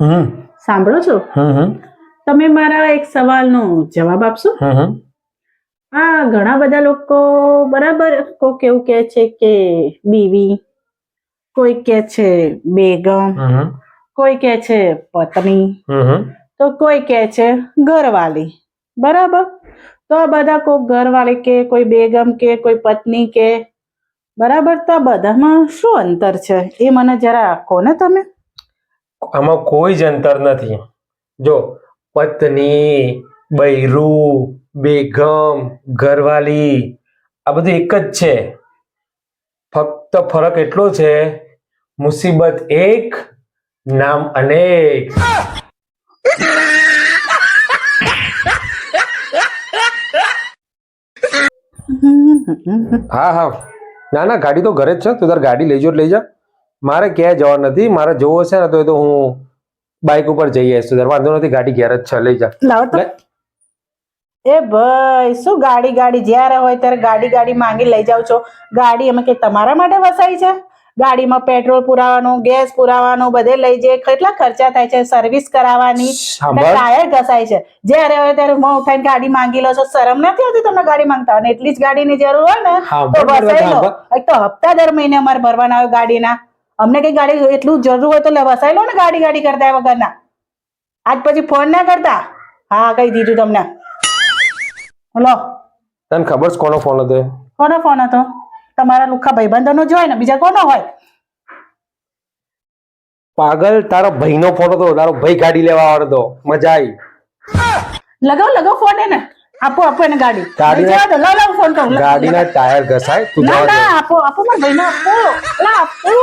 હમ. સાંભળો છો? તમે મારા એક સવાલનો જવાબ આપશો? આ ઘણા બધા લોકો બરાબર કોક એવું કહે છે કે બીવી કોઈ કહે છે બેગમ કોઈ કહે છે પત્ની તો કોઈ કહે છે ઘરવાળી. બરાબર? તો આ બધા કોઈ ઘરવાળી કે કોઈ બેગમ કે કોઈ પત્ની કે બરાબર? તો આ બધામાં શું અંતર છે? એ મને જરા કહો ને તમે. આમાં કોઈ જ અંતર નથી. જો પત્ની બૈરું બેગમ ઘરવાલી આ બધું એક જ છે. ફક્ત ફરક એટલો છે મુસીબત એક નામ અનેક. હા હા. ના ના ગાડી તો ઘરે જ છે. તું તાર ગાડી લઈ જો લઈ જા. મારે ક્યાંય જવાનું નથી મારે જોવો છે ને તો હું બાઇક ઉપર જઈ આવીશ તું વાંધો નથી ગાડી ઘેર જ છે લઈ જા. લાવો એ ભાઈ શું ગાડી ગાડી જ્યારે હોય ત્યારે ગાડી ગાડી માંગી લઈ જાવ છો. ગાડી અમે કે તમારા માટે વસાઈ છે? ગાડીમાં પેટ્રોલ પુરાવાનું ગેસ પુરાવાનું બધે લઈ જઈએ. કેટલા ખર્ચા થાય છે સર્વિસ કરાવવાની? ટાયર ઘસાય છે. જ્યારે હોય ત્યારે મોં ઉઠાઈને ગાડી માંગી લો છો. શરમ નથી આવતી તમને ગાડી માંગતા? અને એટલી જ ગાડીની જરૂર હોય ને તો વસાઈ લો. એક તો હપ્તા દર મહિને અમારે ભરવાના હોય ગાડીના. અમને કઈ ગાડી એટલું જરૂર હોય તો વસાઈ લો ને ગાડી ગાડી કરતા વગરના. આજ પછી ફોન ના કરતા? હા કઈ દીધું તમને. લો. તને ખબર છે કોનો ફોન હતો કોનો ફોન હતો? તમારા લુખા ભાઈબંધોનો જ હોય ને બીજા કોનો હોય? પાગલ તારો ભાઈનો ફોન હતો તારો ભાઈ ગાડી લેવા આવ્યો હતો. મજા આવી લગાવ લગાવ ફોન એને. આપો આપો એને ગાડી. લઈ લાવ લાવ ફોન ગાડી ગાડીના ટાયર ઘસાય તું ના ના આપો આપો મારા ભાઈને આપો. લા આપો.